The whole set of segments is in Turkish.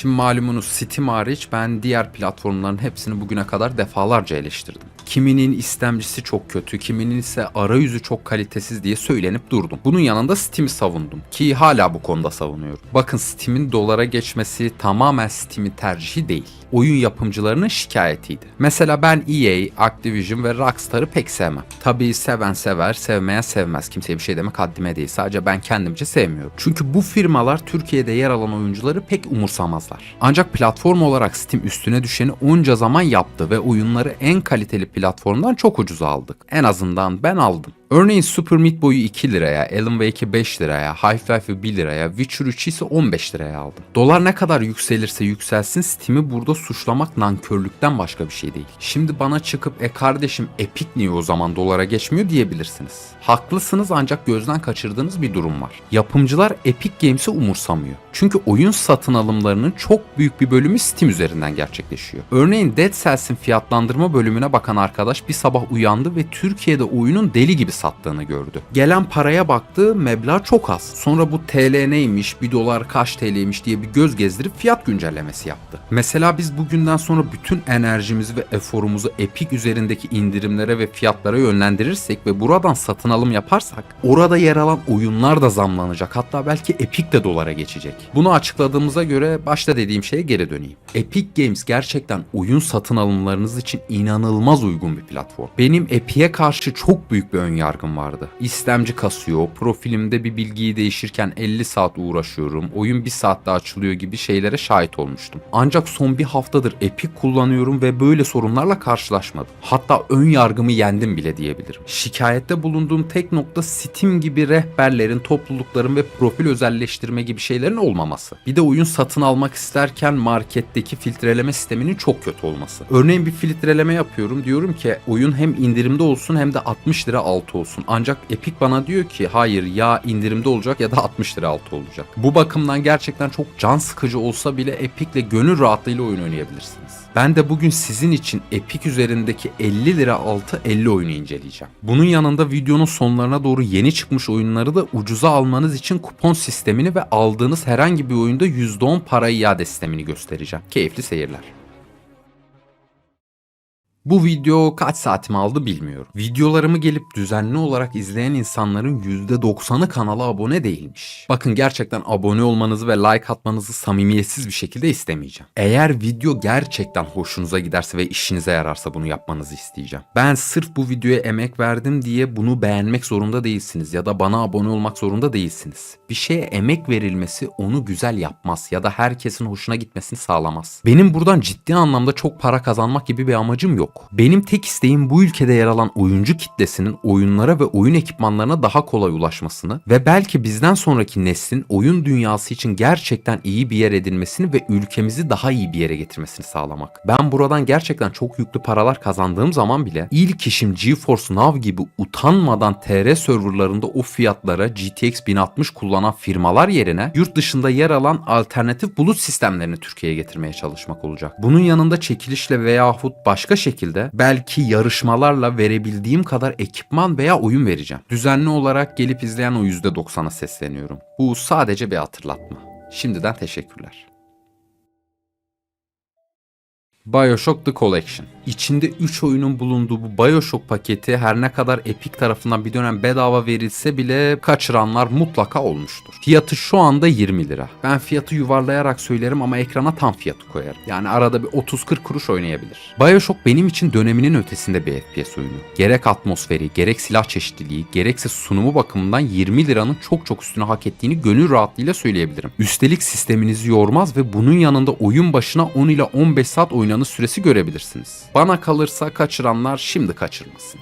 Şimdi malumunuz Steam hariç ben diğer platformların hepsini bugüne kadar defalarca eleştirdim. Kiminin istemcisi çok kötü, kiminin ise arayüzü çok kalitesiz diye söylenip durdum. Bunun yanında Steam'i savundum ki hala bu konuda savunuyorum. Bakın Steam'in dolara geçmesi tamamen Steam'in tercihi değil. Oyun yapımcılarının şikayetiydi. Mesela ben EA, Activision ve Rockstar'ı pek sevmem. Tabii seven sever, sevmeyen sevmez. Kimseye bir şey demek haddime değil. Sadece ben kendimce sevmiyorum. Çünkü bu firmalar Türkiye'de yer alan oyuncuları pek umursamazlar. Ancak platform olarak Steam üstüne düşeni onca zaman yaptı ve oyunları en kaliteli platformdan çok ucuza aldık. En azından ben aldım. Örneğin Super Meat Boy'u 2 liraya, Alan Wake'i 5 liraya, Half-Life'ı 1 liraya, Witcher 3'ü ise 15 liraya aldım. Dolar ne kadar yükselirse yükselsin Steam'i burada suçlamak nankörlükten başka bir şey değil. Şimdi bana çıkıp e kardeşim Epic niye o zaman dolara geçmiyor diyebilirsiniz. Haklısınız ancak gözden kaçırdığınız bir durum var. Yapımcılar Epic Games'i umursamıyor. Çünkü oyun satın alımlarının çok büyük bir bölümü Steam üzerinden gerçekleşiyor. Örneğin Dead Cells'in fiyatlandırma bölümüne bakan arkadaş bir sabah uyandı ve Türkiye'de oyunun deli gibi sattığını gördü. Gelen paraya baktı meblağ çok az. Sonra bu TL neymiş, 1 dolar kaç TL'ymiş diye bir göz gezdirip fiyat güncellemesi yaptı. Mesela biz bugünden sonra bütün enerjimizi ve eforumuzu Epic üzerindeki indirimlere ve fiyatlara yönlendirirsek ve buradan satın alım yaparsak orada yer alan oyunlar da zamlanacak. Hatta belki Epic de dolara geçecek. Bunu açıkladığımıza göre başta dediğim şeye geri döneyim. Epic Games gerçekten oyun satın alımlarınız için inanılmaz uygun bir platform. Benim Epic'e karşı çok büyük bir ön yargım vardı. İstemci kasıyor, profilimde bir bilgiyi değişirken 50 saat uğraşıyorum, oyun 1 saatte açılıyor gibi şeylere şahit olmuştum. Ancak son bir haftadır Epic kullanıyorum ve böyle sorunlarla karşılaşmadım. Hatta ön yargımı yendim bile diyebilirim. Şikayette bulunduğum tek nokta Steam gibi rehberlerin, toplulukların ve profil özelleştirme gibi şeylerin olmaması. Bir de oyun satın almak isterken marketteki filtreleme sisteminin çok kötü olması. Örneğin bir filtreleme yapıyorum diyorum ki oyun hem indirimde olsun hem de 60 lira altı olsun. Ancak Epic bana diyor ki hayır ya indirimde olacak ya da 60 lira altı olacak. Bu bakımdan gerçekten çok can sıkıcı olsa bile Epic'le gönül rahatlığıyla oyun oynayabilirsiniz. Ben de bugün sizin için Epic üzerindeki 50 lira altı 50 oyunu inceleyeceğim. Bunun yanında videonun sonlarına doğru yeni çıkmış oyunları da ucuza almanız için kupon sistemini ve aldığınız herhangi bir oyunda %10 para iade sistemini göstereceğim. Keyifli seyirler. Bu video kaç saatimi aldı bilmiyorum. Videolarımı gelip düzenli olarak izleyen insanların %90'ı kanala abone değilmiş. Bakın gerçekten abone olmanızı ve like atmanızı samimiyetsiz bir şekilde istemeyeceğim. Eğer video gerçekten hoşunuza giderse ve işinize yararsa bunu yapmanızı isteyeceğim. Ben sırf bu videoya emek verdim diye bunu beğenmek zorunda değilsiniz ya da bana abone olmak zorunda değilsiniz. Bir şeye emek verilmesi onu güzel yapmaz ya da herkesin hoşuna gitmesini sağlamaz. Benim buradan ciddi anlamda çok para kazanmak gibi bir amacım yok. Benim tek isteğim bu ülkede yer alan oyuncu kitlesinin oyunlara ve oyun ekipmanlarına daha kolay ulaşmasını ve belki bizden sonraki neslin oyun dünyası için gerçekten iyi bir yer edinmesini ve ülkemizi daha iyi bir yere getirmesini sağlamak. Ben buradan gerçekten çok yüklü paralar kazandığım zaman bile ilk işim GeForce Now gibi utanmadan TR serverlarında o fiyatlara GTX 1060 kullanan firmalar yerine yurt dışında yer alan alternatif bulut sistemlerini Türkiye'ye getirmeye çalışmak olacak. Bunun yanında çekilişle veyahut başka şekilde belki yarışmalarla verebildiğim kadar ekipman veya oyun vereceğim. Düzenli olarak gelip izleyen o %90'a sesleniyorum. Bu sadece bir hatırlatma. Şimdiden teşekkürler. Bioshock The Collection. İçinde 3 oyunun bulunduğu bu Bioshock paketi her ne kadar Epic tarafından bir dönem bedava verilse bile kaçıranlar mutlaka olmuştur. Fiyatı şu anda 20 lira. Ben fiyatı yuvarlayarak söylerim ama ekrana tam fiyatı koyarım. Yani arada bir 30-40 kuruş oynayabilir. Bioshock benim için döneminin ötesinde bir FPS oyunu. Gerek atmosferi, gerek silah çeşitliliği, gerekse sunumu bakımından 20 liranın çok çok üstüne hak ettiğini gönül rahatlığıyla söyleyebilirim. Üstelik sisteminizi yormaz ve bunun yanında oyun başına 10 ila 15 saat oynanış süresi görebilirsiniz. Bana kalırsa kaçıranlar şimdi kaçırmasın.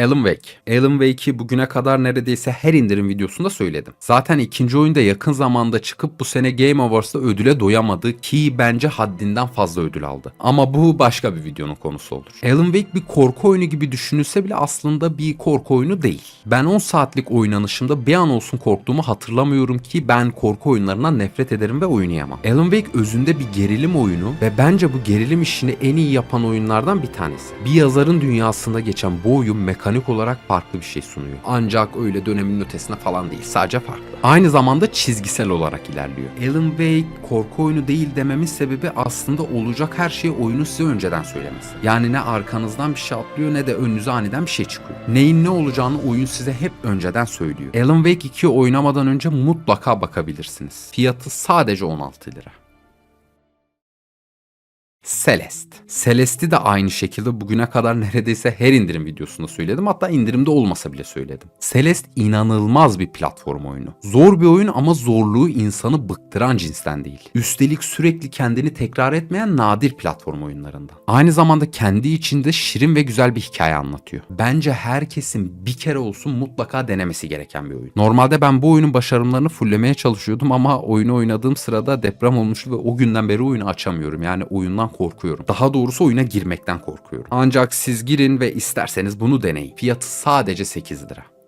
Alan Wake. Alan Wake'i bugüne kadar neredeyse her indirim videosunda söyledim. Zaten ikinci oyunda yakın zamanda çıkıp bu sene Game Awards'ta ödüle doyamadı ki bence haddinden fazla ödül aldı. Ama bu başka bir videonun konusu olur. Alan Wake bir korku oyunu gibi düşünülse bile aslında bir korku oyunu değil. Ben 10 saatlik oynanışımda bir an olsun korktuğumu hatırlamıyorum ki ben korku oyunlarından nefret ederim ve oynayamam. Alan Wake özünde bir gerilim oyunu ve bence bu gerilim işini en iyi yapan oyunlardan bir tanesi. Bir yazarın dünyasında geçen bu oyun mekanik mekanik olarak farklı bir şey sunuyor. Ancak öyle dönemin ötesine falan değil. Sadece farklı. Aynı zamanda çizgisel olarak ilerliyor. Alan Wake korku oyunu değil dememin sebebi aslında olacak her şeyi oyunu size önceden söylemesi. Yani ne arkanızdan bir şey atlıyor ne de önünüze aniden bir şey çıkıyor. Neyin ne olacağını oyun size hep önceden söylüyor. Alan Wake 2 oynamadan önce mutlaka bakabilirsiniz. Fiyatı sadece 16 lira. Celeste. Celeste'i de aynı şekilde bugüne kadar neredeyse her indirim videosunda söyledim. Hatta indirimde olmasa bile söyledim. Celeste inanılmaz bir platform oyunu. Zor bir oyun ama zorluğu insanı bıktıran cinsten değil. Üstelik sürekli kendini tekrar etmeyen nadir platform oyunlarından. Aynı zamanda kendi içinde şirin ve güzel bir hikaye anlatıyor. Bence herkesin bir kere olsun mutlaka denemesi gereken bir oyun. Normalde ben bu oyunun başarımlarını fullemeye çalışıyordum ama oyunu oynadığım sırada deprem olmuştu ve o günden beri oyunu açamıyorum. Yani oyundan korkuyorum. Daha doğrusu oyuna girmekten korkuyorum. Ancak siz girin ve isterseniz bunu deneyin. Fiyatı sadece 8 lira.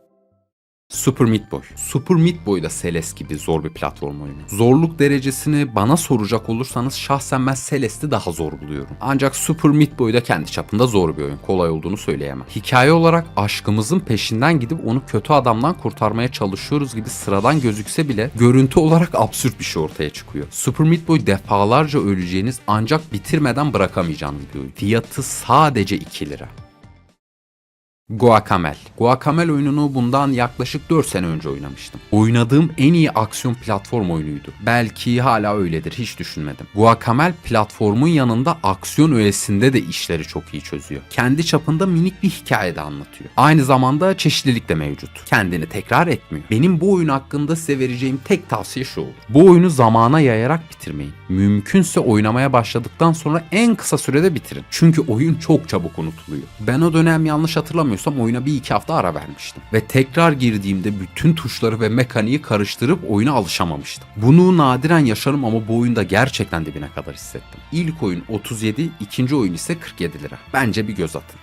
Super Meat Boy. Super Meat Boy da Celeste gibi zor bir platform oyunu. Zorluk derecesini bana soracak olursanız şahsen ben Celeste'i daha zor buluyorum. Ancak Super Meat Boy da kendi çapında zor bir oyun. Kolay olduğunu söyleyemem. Hikaye olarak aşkımızın peşinden gidip onu kötü adamdan kurtarmaya çalışıyoruz gibi sıradan gözükse bile görüntü olarak absürt bir şey ortaya çıkıyor. Super Meat Boy defalarca öleceğiniz ancak bitirmeden bırakamayacağınız bir oyun. Fiyatı sadece 2 lira. Guacamele. Guacamele oyununu bundan yaklaşık 4 sene önce oynamıştım. Oynadığım en iyi aksiyon platform oyunuydu. Belki hala öyledir hiç düşünmedim. Guacamele platformun yanında aksiyon öğesinde de işleri çok iyi çözüyor. Kendi çapında minik bir hikaye de anlatıyor. Aynı zamanda çeşitlilik de mevcut. Kendini tekrar etmiyor. Benim bu oyun hakkında size vereceğim tek tavsiye şu olur. Bu oyunu zamana yayarak bitirmeyin. Mümkünse oynamaya başladıktan sonra en kısa sürede bitirin. Çünkü oyun çok çabuk unutuluyor. Ben o dönem yanlış hatırlamıyorsam oyuna bir iki hafta ara vermiştim. Ve tekrar girdiğimde bütün tuşları ve mekaniği karıştırıp oyuna alışamamıştım. Bunu nadiren yaşarım ama bu oyunda gerçekten dibine kadar hissettim. İlk oyun 37, ikinci oyun ise 47 lira. Bence bir göz atın.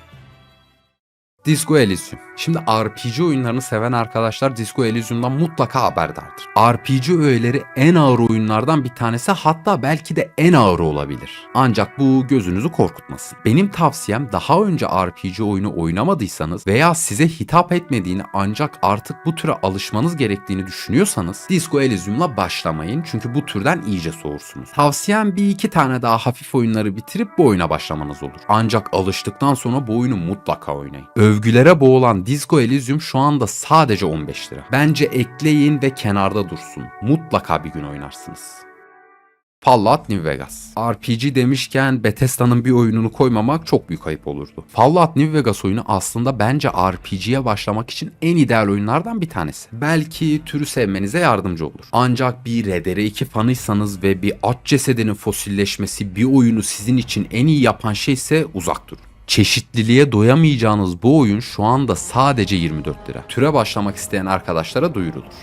Disco Elysium. Şimdi RPG oyunlarını seven arkadaşlar Disco Elysium'dan mutlaka haberdardır. RPG öğeleri en ağır oyunlardan bir tanesi hatta belki de en ağır olabilir. Ancak bu gözünüzü korkutmasın. Benim tavsiyem daha önce RPG oyunu oynamadıysanız veya size hitap etmediğini ancak artık bu türe alışmanız gerektiğini düşünüyorsanız Disco Elysium'la başlamayın çünkü bu türden iyice soğursunuz. Tavsiyem bir iki tane daha hafif oyunları bitirip bu oyuna başlamanız olur. Ancak alıştıktan sonra bu oyunu mutlaka oynayın. Övgülere boğulan Disco Elysium şu anda sadece 15 lira. Bence ekleyin ve kenarda dursun. Mutlaka bir gün oynarsınız. Fallout New Vegas. RPG demişken Bethesda'nın bir oyununu koymamak çok büyük ayıp olurdu. Fallout New Vegas oyunu aslında bence RPG'ye başlamak için en ideal oyunlardan bir tanesi. Belki türü sevmenize yardımcı olur. Ancak bir RDR2 fanıysanız ve bir at cesedinin fosilleşmesi bir oyunu sizin için en iyi yapan şey ise uzak durun. Çeşitliliğe doyamayacağınız bu oyun şu anda sadece 24 lira. Türe başlamak isteyen arkadaşlara duyurulur.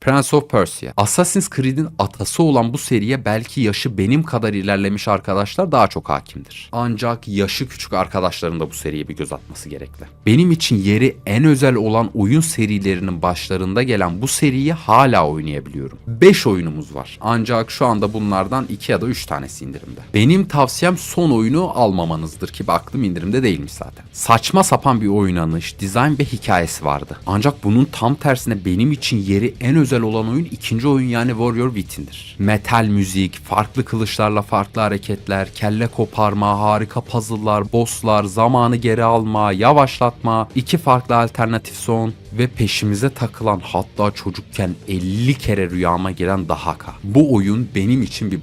Prince of Persia. Assassin's Creed'in atası olan bu seriye belki yaşı benim kadar ilerlemiş arkadaşlar daha çok hakimdir. Ancak yaşı küçük arkadaşların da bu seriye bir göz atması gerekli. Benim için yeri en özel olan oyun serilerinin başlarında gelen bu seriyi hala oynayabiliyorum. 5 oyunumuz var. Ancak şu anda bunlardan 2 ya da 3 tanesi indirimde. Benim tavsiyem son oyunu almamanızdır ki baktım indirimde değilmiş zaten. Saçma sapan bir oynanış, dizayn ve hikayesi vardı. Ancak bunun tam tersine benim için yeri en özel olan oyun ikinci oyun yani Warrior Within'dir. Metal müzik, farklı kılıçlarla farklı hareketler, kelle koparma, harika puzzle'lar, bosslar, zamanı geri alma, yavaşlatma, iki farklı alternatif son ve peşimize takılan hatta çocukken 50 kere rüyama giren Dahaka. Bu oyun benim için bir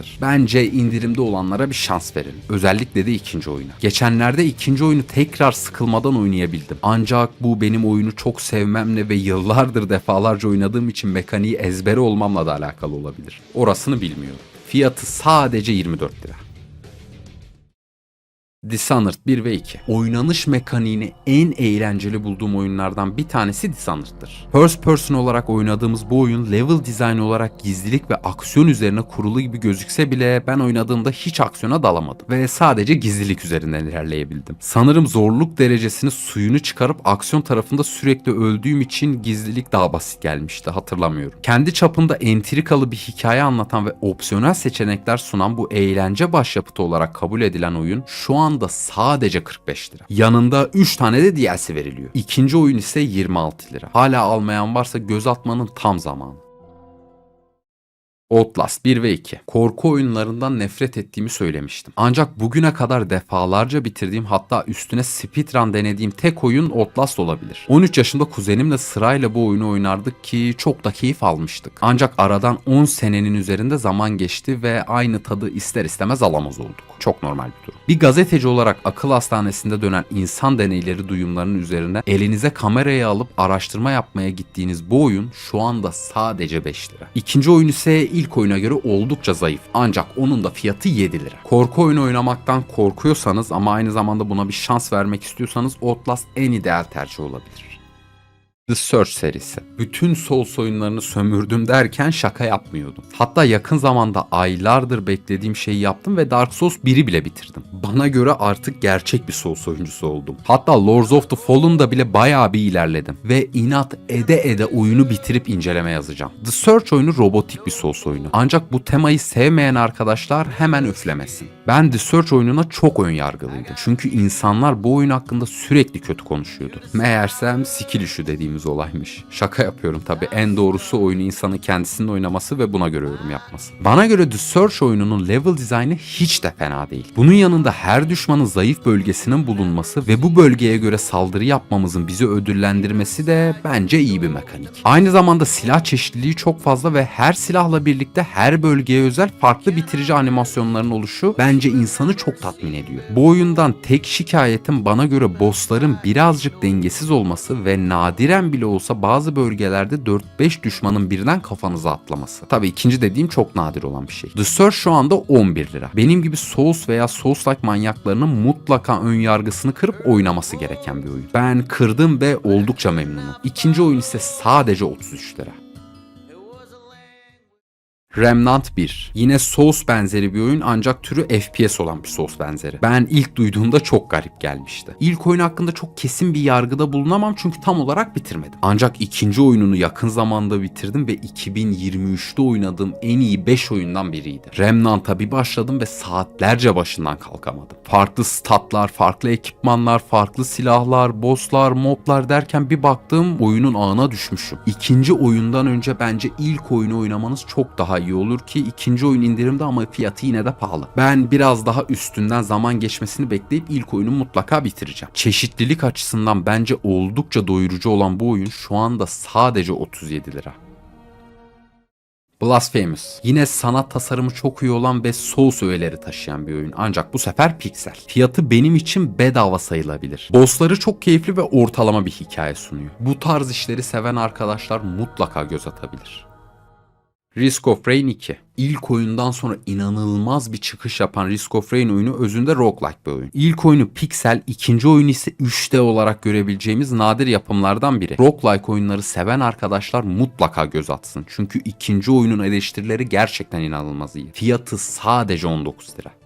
başyapıttır. Bence indirimde olanlara bir şans verin. Özellikle de ikinci oyuna. Geçenlerde ikinci oyunu tekrar sıkılmadan oynayabildim. Ancak bu benim oyunu çok sevmemle ve yıllardır defalarca oynadığım için mekaniği ezbere olmamla da alakalı olabilir. Orasını bilmiyorum. Fiyatı sadece 24 lira. Dishonored 1 ve 2. Oynanış mekaniğini en eğlenceli bulduğum oyunlardan bir tanesi Dishonored'dır. First person olarak oynadığımız bu oyun level design olarak gizlilik ve aksiyon üzerine kurulu gibi gözükse bile ben oynadığımda hiç aksiyona dalamadım ve sadece gizlilik üzerinden ilerleyebildim. Sanırım zorluk derecesini suyunu çıkarıp aksiyon tarafında sürekli öldüğüm için gizlilik daha basit gelmişti hatırlamıyorum. Kendi çapında entrikalı bir hikaye anlatan ve opsiyonel seçenekler sunan bu eğlence başyapıtı olarak kabul edilen oyun şu an anda sadece 45 lira. Yanında 3 tane de DLC veriliyor. İkinci oyun ise 26 lira. Hala almayan varsa göz atmanın tam zamanı. Outlast 1 ve 2. Korku oyunlarından nefret ettiğimi söylemiştim. Ancak bugüne kadar defalarca bitirdiğim hatta üstüne speedrun denediğim tek oyun Outlast olabilir. 13 yaşında kuzenimle sırayla bu oyunu oynardık ki çok da keyif almıştık. Ancak aradan 10 senenin üzerinde zaman geçti ve aynı tadı ister istemez alamaz olduk. Çok normal bir durum. Bir gazeteci olarak akıl hastanesinde dönen insan deneyleri duyumlarının üzerine elinize kamerayı alıp araştırma yapmaya gittiğiniz bu oyun şu anda sadece 5 lira. İkinci oyun ise ilk oyuna göre oldukça zayıf. Ancak onun da fiyatı 7 lira. Korku oyunu oynamaktan korkuyorsanız ama aynı zamanda buna bir şans vermek istiyorsanız Outlast en ideal tercih olabilir. The Search serisi. Bütün Souls oyunlarını sömürdüm derken şaka yapmıyordum. Hatta yakın zamanda aylardır beklediğim şeyi yaptım ve Dark Souls 1'i bile bitirdim. Bana göre artık gerçek bir Souls oyuncusu oldum. Hatta Lords of the Fallen'da bile bayağı bir ilerledim. Ve inat ede ede oyunu bitirip inceleme yazacağım. The Search oyunu robotik bir Souls oyunu. Ancak bu temayı sevmeyen arkadaşlar hemen üflemesin. Ben The Search oyununa çok ön yargılıydım. Çünkü insanlar bu oyun hakkında sürekli kötü konuşuyordu. Meğersem skill issue dediğimiz olaymış. Şaka yapıyorum tabi. En doğrusu oyunu insanın kendisinin oynaması ve buna göre yorum yapması. Bana göre The Search oyununun level dizaynı hiç de fena değil. Bunun yanında her düşmanın zayıf bölgesinin bulunması ve bu bölgeye göre saldırı yapmamızın bizi ödüllendirmesi de bence iyi bir mekanik. Aynı zamanda silah çeşitliliği çok fazla ve her silahla birlikte her bölgeye özel farklı bitirici animasyonların oluşu bence insanı çok tatmin ediyor. Bu oyundan tek şikayetim bana göre bossların birazcık dengesiz olması ve nadiren bile olsa bazı bölgelerde 4-5 düşmanın birden kafanıza atlaması. Tabi ikinci dediğim çok nadir olan bir şey. The Search şu anda 11 lira. Benim gibi Souls veya Souls-like manyaklarının mutlaka ön yargısını kırıp oynaması gereken bir oyun. Ben kırdım ve oldukça memnunum. İkinci oyun ise sadece 33 lira. Remnant 1. Yine Souls benzeri bir oyun ancak türü FPS olan bir Souls benzeri. Ben ilk duyduğumda çok garip gelmişti. İlk oyun hakkında çok kesin bir yargıda bulunamam çünkü tam olarak bitirmedim. Ancak ikinci oyununu yakın zamanda bitirdim ve 2023'te oynadığım en iyi 5 oyundan biriydi. Remnant'a bir başladım ve saatlerce başından kalkamadım. Farklı statlar, farklı ekipmanlar, farklı silahlar, bosslar, moblar derken bir baktım oyunun ağına düşmüşüm. İkinci oyundan önce bence ilk oyunu oynamanız çok daha iyi olur ki ikinci oyun indirimde ama fiyatı yine de pahalı. Ben biraz daha üstünden zaman geçmesini bekleyip ilk oyunu mutlaka bitireceğim. Çeşitlilik açısından bence oldukça doyurucu olan bu oyun şu anda sadece 37 lira. Blasphemous. Yine sanat tasarımı çok iyi olan ve Souls öğeleri taşıyan bir oyun. Ancak bu sefer piksel. Fiyatı benim için bedava sayılabilir. Bossları çok keyifli ve ortalama bir hikaye sunuyor. Bu tarz işleri seven arkadaşlar mutlaka göz atabilir. Risk of Rain 2. İlk oyundan sonra inanılmaz bir çıkış yapan Risk of Rain oyunu özünde roguelike bir oyun. İlk oyunu piksel, ikinci oyunu ise 3D olarak görebileceğimiz nadir yapımlardan biri. Roguelike oyunları seven arkadaşlar mutlaka göz atsın. Çünkü ikinci oyunun eleştirileri gerçekten inanılmaz iyi. Fiyatı sadece 19 lira.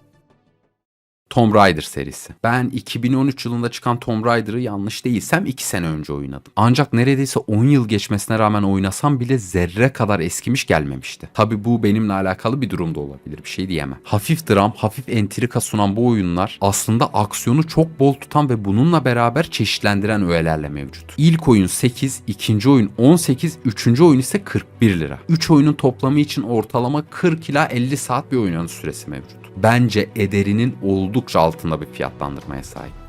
Tomb Raider serisi. Ben 2013 yılında çıkan Tomb Raider'ı yanlış değilsem 2 sene önce oynadım. Ancak neredeyse 10 yıl geçmesine rağmen oynasam bile zerre kadar eskimiş gelmemişti. Tabi bu benimle alakalı bir durum da olabilir bir şey diyemem. Hafif dram, hafif entrika sunan bu oyunlar aslında aksiyonu çok bol tutan ve bununla beraber çeşitlendiren öğelerle mevcut. İlk oyun 8, ikinci oyun 18, üçüncü oyun ise 41 lira. 3 oyunun toplamı için ortalama 40 ila 50 saat bir oynanış süresi mevcut bence ederinin oldukça altında bir fiyatlandırmaya sahip.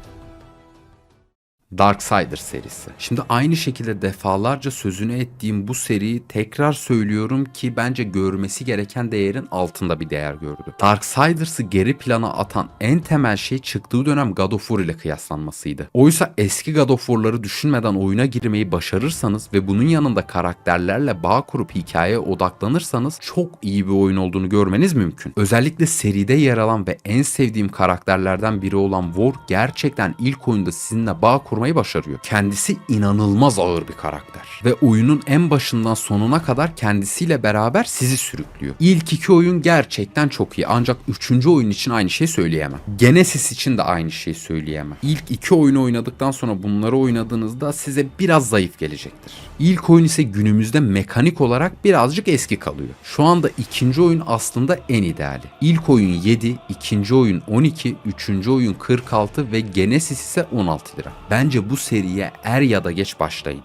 Darksider serisi. Şimdi aynı şekilde defalarca sözünü ettiğim bu seriyi tekrar söylüyorum ki bence görmesi gereken değerin altında bir değer gördü. Darksiders'ı geri plana atan en temel şey çıktığı dönem God of War ile kıyaslanmasıydı. Oysa eski God of War'ları düşünmeden oyuna girmeyi başarırsanız ve bunun yanında karakterlerle bağ kurup hikayeye odaklanırsanız çok iyi bir oyun olduğunu görmeniz mümkün. Özellikle seride yer alan ve en sevdiğim karakterlerden biri olan War gerçekten ilk oyunda sizinle bağ kurup kurmayı başarıyor. Kendisi inanılmaz ağır bir karakter ve oyunun en başından sonuna kadar kendisiyle beraber sizi sürüklüyor. İlk iki oyun gerçekten çok iyi ancak üçüncü oyun için aynı şeyi söyleyemem. Genesis için de aynı şeyi söyleyemem. İlk iki oyunu oynadıktan sonra bunları oynadığınızda size biraz zayıf gelecektir. İlk oyun ise günümüzde mekanik olarak birazcık eski kalıyor. Şu anda ikinci oyun aslında en ideali. İlk oyun 7, ikinci oyun 12, üçüncü oyun 46 ve Genesis ise 16 lira. Bence bu seriye er ya da geç başlayın.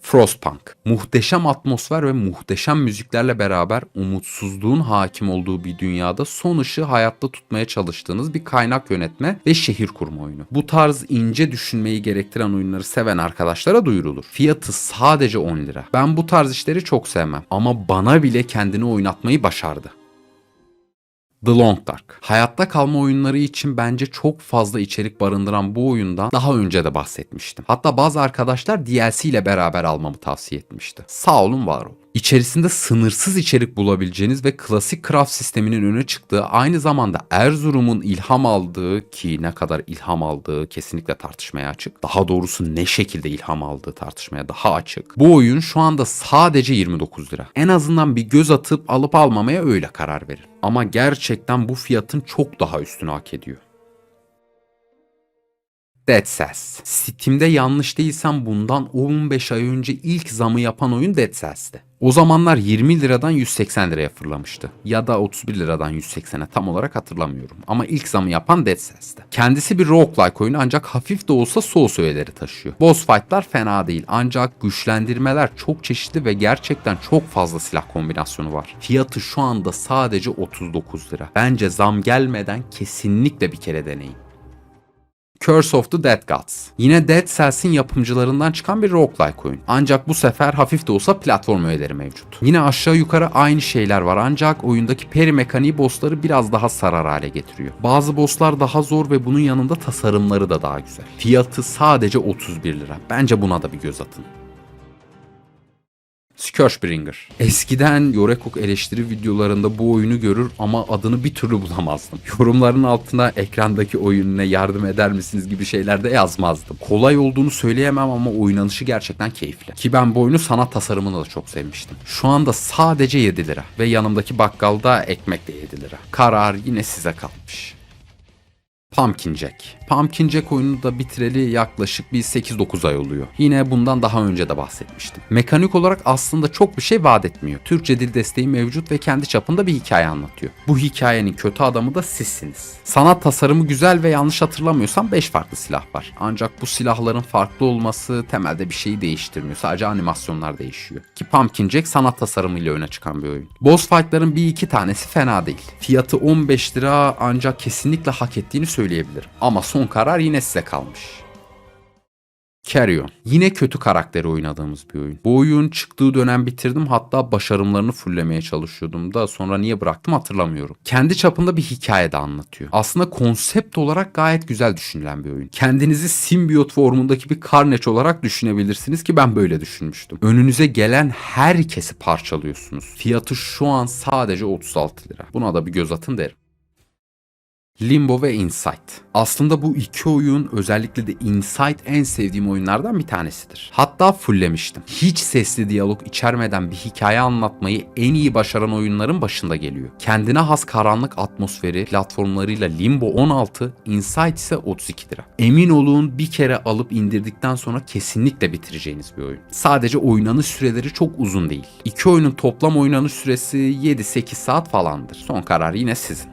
Frostpunk. Muhteşem atmosfer ve muhteşem müziklerle beraber umutsuzluğun hakim olduğu bir dünyada son ışığı hayatta tutmaya çalıştığınız bir kaynak yönetme ve şehir kurma oyunu. Bu tarz ince düşünmeyi gerektiren oyunları seven arkadaşlara duyurulur. Fiyatı sadece 10 lira. Ben bu tarz işleri çok sevmem ama bana bile kendini oynatmayı başardı. The Long Dark. Hayatta kalma oyunları için bence çok fazla içerik barındıran bu oyundan daha önce de bahsetmiştim. Hatta bazı arkadaşlar DLC ile beraber almamı tavsiye etmişti. Sağ olun var olun. İçerisinde sınırsız içerik bulabileceğiniz ve klasik craft sisteminin öne çıktığı aynı zamanda Erzurum'un ilham aldığı ki ne kadar ilham aldığı kesinlikle tartışmaya açık. Daha doğrusu ne şekilde ilham aldığı tartışmaya daha açık. Bu oyun şu anda sadece 29 lira. En azından bir göz atıp alıp almamaya öyle karar verin. Ama gerçekten bu fiyatın çok daha üstünü hak ediyor. Dead Cells. Steam'de yanlış değilsem bundan 15 ay önce ilk zamı yapan oyun Dead Cells'ti. O zamanlar 20 liradan 180 liraya fırlamıştı. Ya da 31 liradan 180'e tam olarak hatırlamıyorum. Ama ilk zamı yapan Dead Cells'ti. Kendisi bir roguelike oyunu ancak hafif de olsa Souls öğeleri taşıyor. Boss fight'lar fena değil ancak güçlendirmeler çok çeşitli ve gerçekten çok fazla silah kombinasyonu var. Fiyatı şu anda sadece 39 lira. Bence zam gelmeden kesinlikle bir kere deneyin. Curse of the Dead Gods. Yine Dead Cells'in yapımcılarından çıkan bir roguelike oyun. Ancak bu sefer hafif de olsa platform öğeleri mevcut. Yine aşağı yukarı aynı şeyler var ancak oyundaki peri mekaniği bossları biraz daha sarar hale getiriyor. Bazı bosslar daha zor ve bunun yanında tasarımları da daha güzel. Fiyatı sadece 31 lira. Bence buna da bir göz atın. Scourgebringer. Eskiden Yorekok eleştiri videolarında bu oyunu görür ama adını bir türlü bulamazdım. Yorumların altına ekrandaki oyununa yardım eder misiniz gibi şeyler de yazmazdım. Kolay olduğunu söyleyemem ama oynanışı gerçekten keyifli. Ki ben bu oyunu sanat tasarımını da çok sevmiştim. Şu anda sadece 7 lira ve yanımdaki bakkalda ekmek de 7 lira. Karar yine size kalmış. Pumpkin Jack. Pumpkin Jack oyununu da bitireli yaklaşık bir 8-9 ay oluyor. Yine bundan daha önce de bahsetmiştim. Mekanik olarak aslında çok bir şey vaat etmiyor. Türkçe dil desteği mevcut ve kendi çapında bir hikaye anlatıyor. Bu hikayenin kötü adamı da sizsiniz. Sanat tasarımı güzel ve yanlış hatırlamıyorsam 5 farklı silah var. Ancak bu silahların farklı olması temelde bir şeyi değiştirmiyor. Sadece animasyonlar değişiyor. Ki Pumpkin Jack sanat tasarımıyla öne çıkan bir oyun. Boss fight'ların bir iki tanesi fena değil. Fiyatı 15 lira ancak kesinlikle hak ettiğini söyleyebilirim. Ama son karar yine size kalmış. Carrion. Yine kötü karakteri oynadığımız bir oyun. Bu oyun çıktığı dönem bitirdim hatta başarımlarını fullemeye çalışıyordum da sonra niye bıraktım hatırlamıyorum. Kendi çapında bir hikaye de anlatıyor. Aslında konsept olarak gayet güzel düşünülen bir oyun. Kendinizi simbiyot formundaki bir karneç olarak düşünebilirsiniz ki ben böyle düşünmüştüm. Önünüze gelen herkesi parçalıyorsunuz. Fiyatı şu an sadece 36 lira. Buna da bir göz atın derim. Limbo ve Insight. Aslında bu iki oyun özellikle de Insight en sevdiğim oyunlardan bir tanesidir. Hatta fulllemiştim. Hiç sesli diyalog içermeden bir hikaye anlatmayı en iyi başaran oyunların başında geliyor. Kendine has karanlık atmosferi platformlarıyla Limbo 16, Insight ise 32 lira. Emin olun bir kere alıp indirdikten sonra kesinlikle bitireceğiniz bir oyun. Sadece oynanış süreleri çok uzun değil. İki oyunun toplam oynanış süresi 7-8 saat falandır. Son karar yine sizin.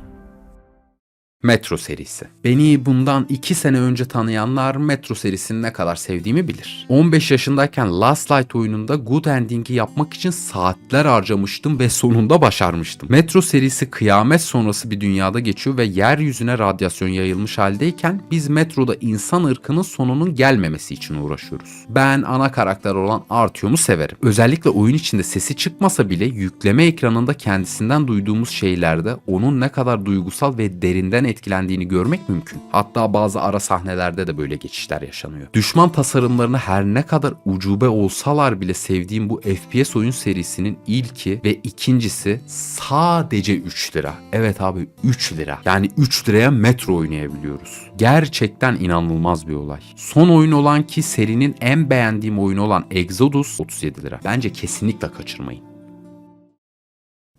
Metro serisi. Beni bundan 2 sene önce tanıyanlar Metro serisini ne kadar sevdiğimi bilir. 15 yaşındayken Last Light oyununda Good Ending'i yapmak için saatler harcamıştım ve sonunda başarmıştım. Metro serisi kıyamet sonrası bir dünyada geçiyor ve yeryüzüne radyasyon yayılmış haldeyken biz metroda insan ırkının sonunun gelmemesi için uğraşıyoruz. Ben ana karakter olan Artyom'u severim. Özellikle oyun içinde sesi çıkmasa bile yükleme ekranında kendisinden duyduğumuz şeylerde onun ne kadar duygusal ve derinden etkilendiğini görmek mümkün. Hatta bazı ara sahnelerde de böyle geçişler yaşanıyor. Düşman tasarımlarını her ne kadar ucube olsalar bile sevdiğim bu FPS oyun serisinin ilki ve ikincisi sadece 3 lira. Evet abi 3 lira. Yani 3 liraya metro oynayabiliyoruz. Gerçekten inanılmaz bir olay. Son oyun olan ki serinin en beğendiğim oyunu olan Exodus 37 lira. Bence kesinlikle kaçırmayın.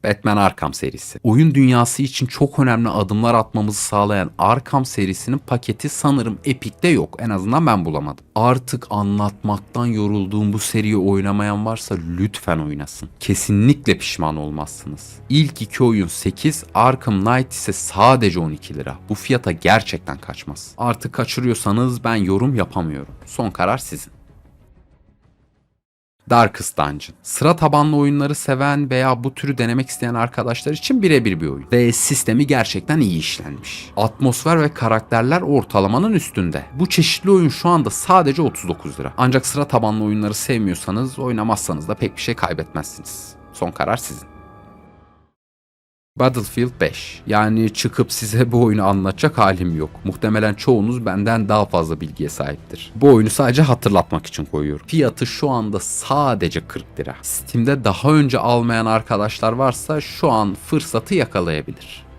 Batman Arkham serisi. Oyun dünyası için çok önemli adımlar atmamızı sağlayan Arkham serisinin paketi sanırım Epic'te yok. En azından ben bulamadım. Artık anlatmaktan yorulduğum bu seriyi oynamayan varsa lütfen oynasın. Kesinlikle pişman olmazsınız. İlk iki oyun 8, Arkham Knight ise sadece 12 lira. Bu fiyata gerçekten kaçmaz. Artık kaçırıyorsanız ben yorum yapamıyorum. Son karar sizin. Darkest Dungeon. Sıra tabanlı oyunları seven veya bu türü denemek isteyen arkadaşlar için birebir bir oyun. Ve sistemi gerçekten iyi işlenmiş. Atmosfer ve karakterler ortalamanın üstünde. Bu çeşitli oyun şu anda sadece 39 lira. Ancak sıra tabanlı oyunları sevmiyorsanız oynamazsanız da pek bir şey kaybetmezsiniz. Son karar sizin. Battlefield 5. Yani çıkıp size bu oyunu anlatacak halim yok. Muhtemelen çoğunuz benden daha fazla bilgiye sahiptir. Bu oyunu sadece hatırlatmak için koyuyorum. Fiyatı şu anda sadece 40 lira. Steam'de daha önce almayan arkadaşlar varsa şu an fırsatı yakalayabilir.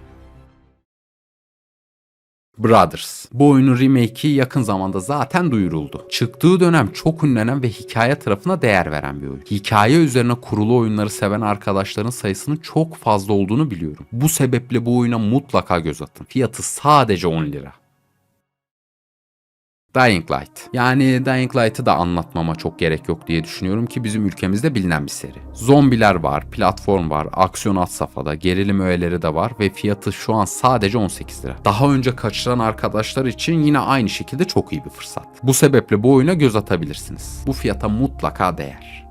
Brothers. Bu oyunun remake'i yakın zamanda zaten duyuruldu. Çıktığı dönem çok ünlenen ve hikaye tarafına değer veren bir oyun. Hikaye üzerine kurulu oyunları seven arkadaşların sayısının çok fazla olduğunu biliyorum. Bu sebeple bu oyuna mutlaka göz atın. Fiyatı sadece 10 lira. Dying Light. Yani Dying Light'ı da anlatmama çok gerek yok diye düşünüyorum ki bizim ülkemizde bilinen bir seri. Zombiler var, platform var, aksiyon at safhada, gerilim öğeleri de var ve fiyatı şu an sadece 18 lira. Daha önce kaçıran arkadaşlar için yine aynı şekilde çok iyi bir fırsat. Bu sebeple bu oyuna göz atabilirsiniz. Bu fiyata mutlaka değer.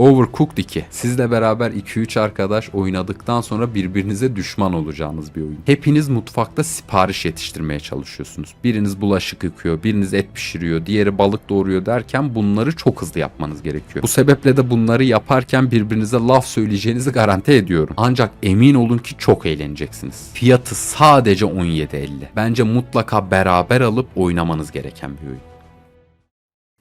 Overcooked 2. Sizle beraber 2-3 arkadaş oynadıktan sonra birbirinize düşman olacağınız bir oyun. Hepiniz mutfakta sipariş yetiştirmeye çalışıyorsunuz. Biriniz bulaşık yıkıyor, biriniz et pişiriyor, diğeri balık doğuruyor derken bunları çok hızlı yapmanız gerekiyor. Bu sebeple de bunları yaparken birbirinize laf söyleyeceğinizi garanti ediyorum. Ancak emin olun ki çok eğleneceksiniz. Fiyatı sadece 17.50. Bence mutlaka beraber alıp oynamanız gereken bir oyun.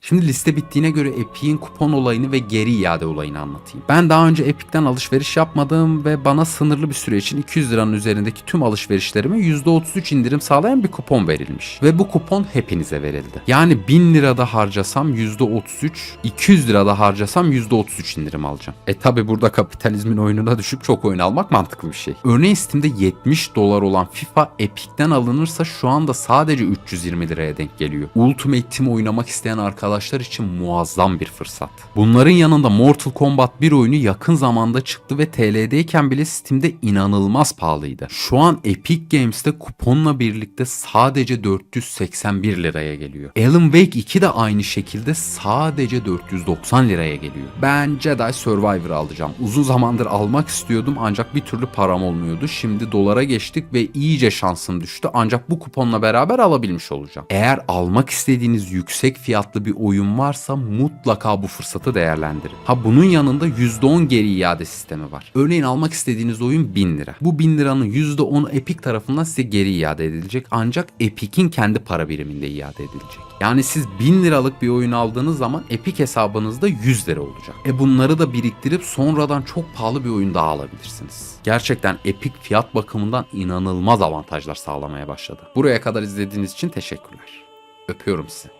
Şimdi liste bittiğine göre Epic'in kupon olayını ve geri iade olayını anlatayım. Ben daha önce Epic'ten alışveriş yapmadım ve bana sınırlı bir süre için 200 liranın üzerindeki tüm alışverişlerime %33 indirim sağlayan bir kupon verilmiş. Ve bu kupon hepinize verildi. Yani 1000 lirada harcasam %33, 200 lirada harcasam %33 indirim alacağım. E tabi burada kapitalizmin oyununa düşüp çok oyun almak mantıklı bir şey. Örneğin Steam'de 70 dolar olan FIFA Epic'ten alınırsa şu anda sadece 320 liraya denk geliyor. Ultimate Team oynamak isteyen arkadaşlar için muazzam bir fırsat. Bunların yanında Mortal Kombat 1 oyunu yakın zamanda çıktı ve TL'deyken bile Steam'de inanılmaz pahalıydı. Şu an Epic Games'te kuponla birlikte sadece 481 liraya geliyor. Alan Wake 2 de aynı şekilde sadece 490 liraya geliyor. Ben Jedi Survivor alacağım. Uzun zamandır almak istiyordum ancak bir türlü param olmuyordu. Şimdi dolara geçtik ve iyice şansım düştü ancak bu kuponla beraber alabilmiş olacağım. Eğer almak istediğiniz yüksek fiyatlı bir oyun varsa mutlaka bu fırsatı değerlendirin. Ha bunun yanında %10 geri iade sistemi var. Örneğin almak istediğiniz oyun 1000 lira. Bu 1000 liranın %10'u Epic tarafından size geri iade edilecek ancak Epic'in kendi para biriminde iade edilecek. Yani siz 1000 liralık bir oyun aldığınız zaman Epic hesabınızda 100 lira olacak. E bunları da biriktirip sonradan çok pahalı bir oyun daha alabilirsiniz. Gerçekten Epic fiyat bakımından inanılmaz avantajlar sağlamaya başladı. Buraya kadar izlediğiniz için teşekkürler. Öpüyorum sizi.